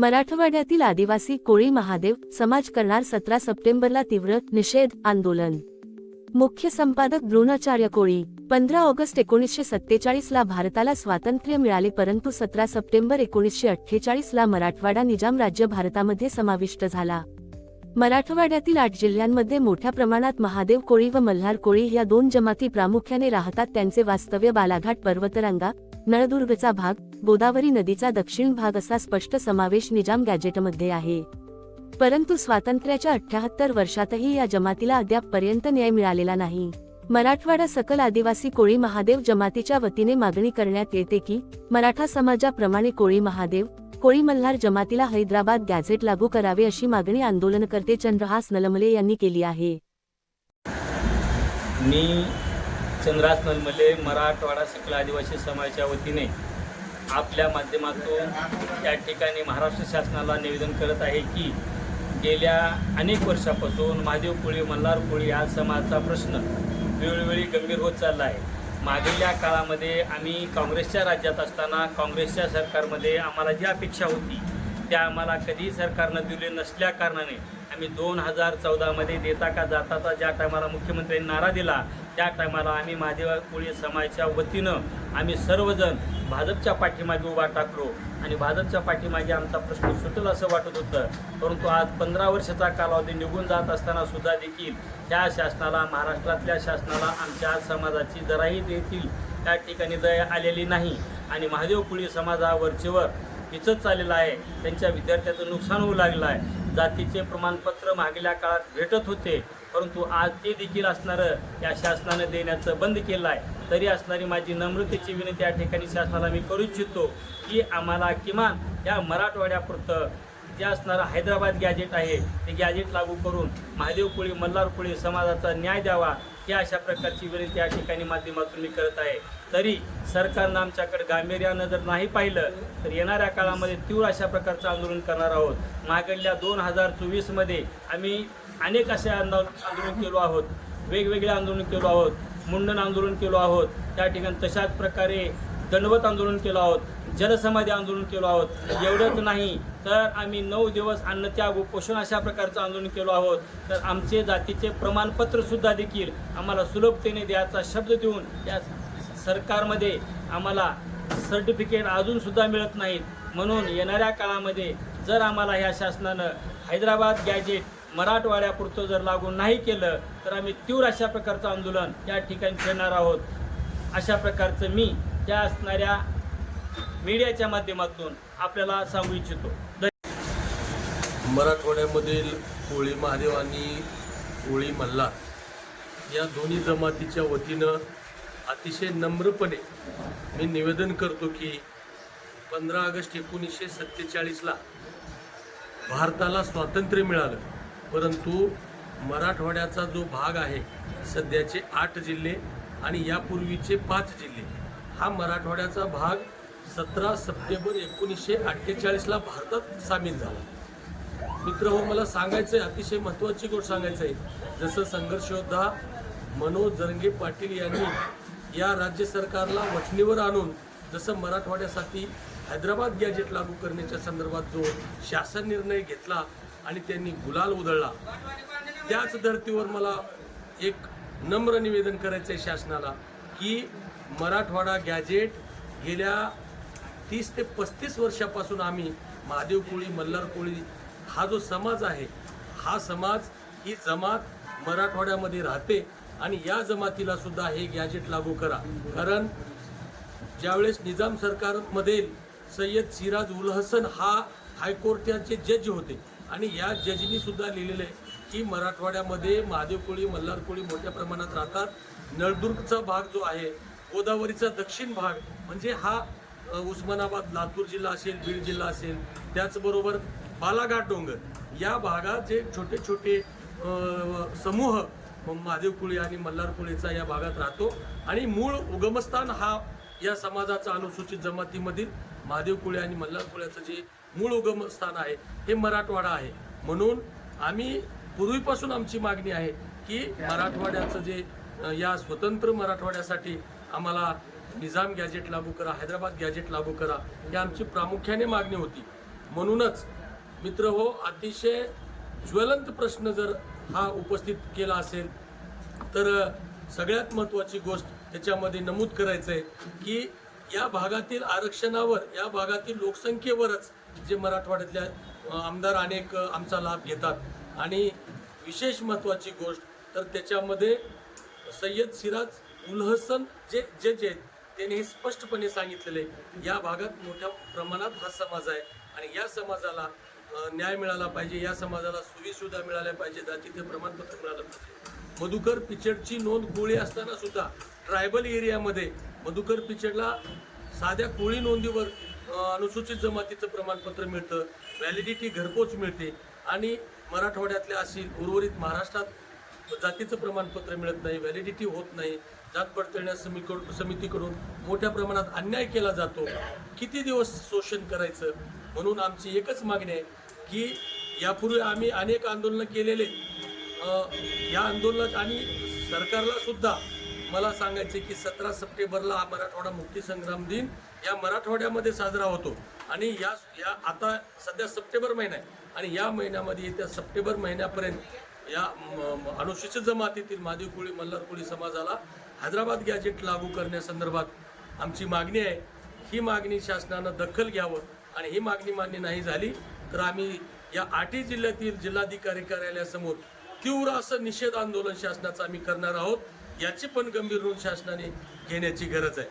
मराठवाड्यातील आदिवासी कोळी महादेव समाज करणार सतरा सप्टेंबरला तीव्र निषेध आंदोलन. मुख्य संपादक द्रोणाचार्य कोळी पंधरा ऑगस्ट एकोणीसशे सत्तेचाळीस ला भारताला स्वातंत्र्य मिळाले परंतु सतरा सप्टेंबर एकोणीसशे अठ्ठेचाळीस ला मराठवाडा निजाम राज्य भारतामध्ये समाविष्ट झाला. मराठवाड्यातील आठ जिल्ह्यांमध्ये मोठ्या प्रमाणात महादेव कोळी व मल्हार कोळी या दोन जमाती प्रामुख्याने राहतात त्यांचे वास्तव्य बालाघाट पर्वतरांगा नळदुर्गचा भाग गोदावरी नदीचा दक्षिण भाग असा स्पष्ट समावेश निजाम गॅजेटमध्ये आहे. परंतु स्वातंत्र्याच्या अठ्याहत्तर वर्षातही या जमातीला अद्यापपर्यंत न्याय मिळालेला नाही. मराठवाडा सकल आदिवासी कोळी महादेव जमातीच्या वतीने मागणी करण्यात येते की मराठा समाजाप्रमाणे कोळी महादेव कोळी मल्हार जमातीला हैदराबाद गॅझेट लागू करावे अशी मागणी आंदोलनकर्ते चंद्रहास नलमले यांनी केली आहे. मी चंद्रास नलमले मराठवाडा सकल आदिवासी समाजाच्या वतीने आपल्या माध्यमातून या ठिकाणी महाराष्ट्र शासनाला निवेदन करत आहे की गेल्या अनेक वर्षापासून महादेव कोळी मल्हार कोळी या समाजाचा प्रश्न वेळोवेळी गंभीर होत चालला आहे. मागील काळामध्ये आम्ही काँग्रेसच्या राज्यात असताना काँग्रेसच्या सरकारमध्ये आम्हाला जी अपेक्षा होती त्या आम्हाला कधीही सरकारनं दिले नसल्या कारणाने आम्ही दोन हजार चौदामध्ये देता का जाताचा ज्या टायमाला मुख्यमंत्र्यांनी नारा दिला त्या टायमाला आम्ही महादेव कोळी समाजाच्या वतीनं आम्ही सर्वजण भाजपच्या पाठीमागे उभा टाकलो. आणि भाजपच्या पाठीमागे आमचा प्रश्न सुटेल असं वाटत होतं. परंतु आज पंधरा वर्षाचा कालावधी निघून जात असताना सुद्धा देखील त्या शासनाला महाराष्ट्रातल्या शासनाला आमच्या समाजाची जराही देखील त्या ठिकाणी दया आलेली नाही. आणि महादेव कोळी समाजावरचेवर इचत चाललेलं आहे. त्यांच्या विद्यार्थ्याचं नुकसान होऊ लागलं आहे. जातीचे प्रमाणपत्र मागल्या काळात भेटत होते परंतु आज ते देखील असणारं या शासनानं देण्याचं बंद केलं आहे तरी असणारी माझी नम्रतेची विनंती या ठिकाणी शासनाला मी करू इच्छितो की आम्हाला किमान या मराठवाड्यापुरतं जे असणारं हैदराबाद गॅजेट आहे ते गॅजेट लागू करून महादेव कोळी मल्हार कोळी समाजाचा न्याय द्यावा ही अशा प्रकारची विनंती या ठिकाणी माध्यमातून मी करत आहे. तरी सरकारनं आमच्याकडे गांभीर्यानं जर नाही पाहिलं तर येणाऱ्या काळामध्ये तीव्र अशा प्रकारचं आंदोलन करणार आहोत. मागडल्या दोन हजार चोवीसमध्ये आम्ही अनेक असे आंदोलन आंदोलन केलो आहोत. वेगवेगळे आंदोलन केलो आहोत. मुंडन आंदोलन केलो आहोत. त्या ठिकाणी तशाच प्रकारे दंडवत आंदोलन केलो आहोत जलसमाधी आंदोलन केलो आहोत. एवढंच नाही तर आम्ही नऊ दिवस अन्नत्याग उपोषण अशा प्रकारचं आंदोलन केलो आहोत. तर आमचे जातीचे प्रमाणपत्रसुद्धा देखील आम्हाला सुलभतेने द्यायचा शब्द देऊन या सरकारमध्ये आम्हाला सर्टिफिकेट अजूनसुद्धा मिळत नाहीत. म्हणून येणाऱ्या काळामध्ये जर आम्हाला ह्या शासनानं हैदराबाद गॅजेट मराठवाड्यापुरतं जर लागू नाही केलं तर आम्ही तीव्र अशा प्रकारचं आंदोलन या ठिकाणी खेळणार आहोत. अशा प्रकारचं मी त्या असणाऱ्या मीडियाच्या माध्यमातून आपल्याला सांगू इच्छितो. मराठवाड्यामधील कोळी महादेव आणि कोळी मल्हार या दोन्ही जमातीच्या वतीनं अतिशय नम्रपणे मी निवेदन करतो की पंधरा ऑगस्ट एकोणीसशे सत्तेचाळीसला भारताला स्वातंत्र्य मिळालं. परंतु मराठवाड्याचा जो भाग आहे सध्याचे आठ जिल्हे आणि यापूर्वीचे पाच जिल्हे हा मराठवाड्याचा भाग सतरा सप्टेंबर एकोणीसशे अठ्ठेचाळीसला भारतात सामील झाला. मित्र हो मला सांगायचं आहे अतिशय महत्त्वाची गोष्ट सांगायचं आहे जसं संघर्षयोद्धा मनोज जरंगे पाटील यांनी या राज्य सरकारला वठणीवर आणून जसं मराठवाड्यासाठी हैदराबाद गॅजेट लागू करण्याच्या संदर्भात जो शासन निर्णय घेतला आणि त्यांनी गुलाल उधळला त्याच धर्तीवर मला एक नम्र निवेदन करायचं आहे शासनाला की मराठवाडा गॅजेट गेल्या तीस ते पस्तीस वर्षापासून आम्ही महादेव कोळी मल्हार कोळी हा जो समाज आहे हा समाज ही जमात मराठवाड्यामध्ये राहते आणि या जमातीला सुद्धा हे गॅजेट लागू करा. कारण ज्यावेळेस निजाम सरकारमध्ये सय्यद सिराज उल हसन हा हायकोर्टाचे जज होते आणि या जजनी सुद्धा लिहिलेलं आहे की मराठवाड्यामध्ये महादेव कोळी मल्हार कोळी मोठ्या प्रमाणात राहतात. नळदुर्गचा भाग जो आहे गोदावरीचा दक्षिण भाग म्हणजे हा उस्मानाबाद लातूर जिल्हा असेल बीड जिल्हा असेल त्याचबरोबर बालाघाट डोंगर. या भागात जे छोटे छोटे समूह म- महादेव आणि मल्हार या भागात राहतो. आणि मूळ उगमस्थान हा या समाजाचा अनुसूचित जमातीमधील महादेवकुळे आणि मल्हारकुळ्याचं जे मूळ उगमस्थान आहे हे मराठवाडा आहे. म्हणून आम्ही पूर्वीपासून आमची मागणी आहे की मराठवाड्याचं जे या स्वतंत्र मराठवाड्यासाठी आम्हाला निजाम गॅजेट लागू करा हैदराबाद गॅजेट लागू करा ही आमची प्रामुख्याने मागणी होती. म्हणूनच मित्र हो अतिशय ज्वलंत प्रश्न जर हा उपस्थित केला असेल तर सगळ्यात महत्त्वाची गोष्ट त्याच्यामध्ये नमूद करायचं आहे की या भागातील आरक्षणावर या भागातील लोकसंख्येवरच जे मराठवाड्यातल्या आमदार अनेक आमचा लाभ घेतात. आणि विशेष महत्त्वाची गोष्ट तर त्याच्यामध्ये सय्यद सिराज उल्हसन जे जे जे आहेत, त्यांनी हे स्पष्टपणे सांगितलेले या भागात मोठ्या प्रमाणात हा समाज आहे. आणि या समाजाला न्याय मिळाला पाहिजे या समाजाला सुविसुद्धा मिळाल्या पाहिजे जातीचे प्रमाणपत्र मिळालं पाहिजे. मधुकर पिचडची नोंद कोळी असताना सुद्धा ट्रायबल एरियामध्ये मधुकर पिचडला साध्या कोळी नोंदीवर अनुसूचित जमातीचं प्रमाणपत्र मिळतं व्हॅलिडिटी घरपोच मिळते. आणि मराठवाड्यातल्या असेल उर्वरित महाराष्ट्रात जातीचं प्रमाणपत्र मिळत नाही व्हॅलिडिटी होत नाही. जात पडताळण्या समीकडून समितीकडून मोठ्या प्रमाणात अन्याय केला जातो. किती दिवस शोषण करायचं? म्हणून आमची एकच मागणी आहे की यापूर्वी आम्ही अनेक आंदोलनं केलेले. या आंदोलनात आणि सरकारला सुद्धा मला सांगायचे की सतरा सप्टेंबरला हा मराठवाडा मुक्तीसंग्राम दिन या मराठवाड्यामध्ये साजरा होतो. आणि या या आता सध्या सप्टेंबर महिना आहे. आणि या महिन्यामध्ये येत्या सप्टेंबर महिन्यापर्यंत या म- अनुसूचित जमातीतील मादी कोळी मल्हार कोळी समाजाला हैदराबाद गॅजेट लागू करण्यासंदर्भात आमची मागणी आहे. ही मागणी शासनानं दखल घ्यावं आणि ही मागणी मान्य नाही झाली तर आम्ही या आठही जिल्ह्यातील जिल्हाधिकारी कार्यालयासमोर तीव्र असं निषेध आंदोलन शासनाचं आम्ही करणार आहोत याची पण गंभीर नोंद शासनाने घेण्याची गरज आहे.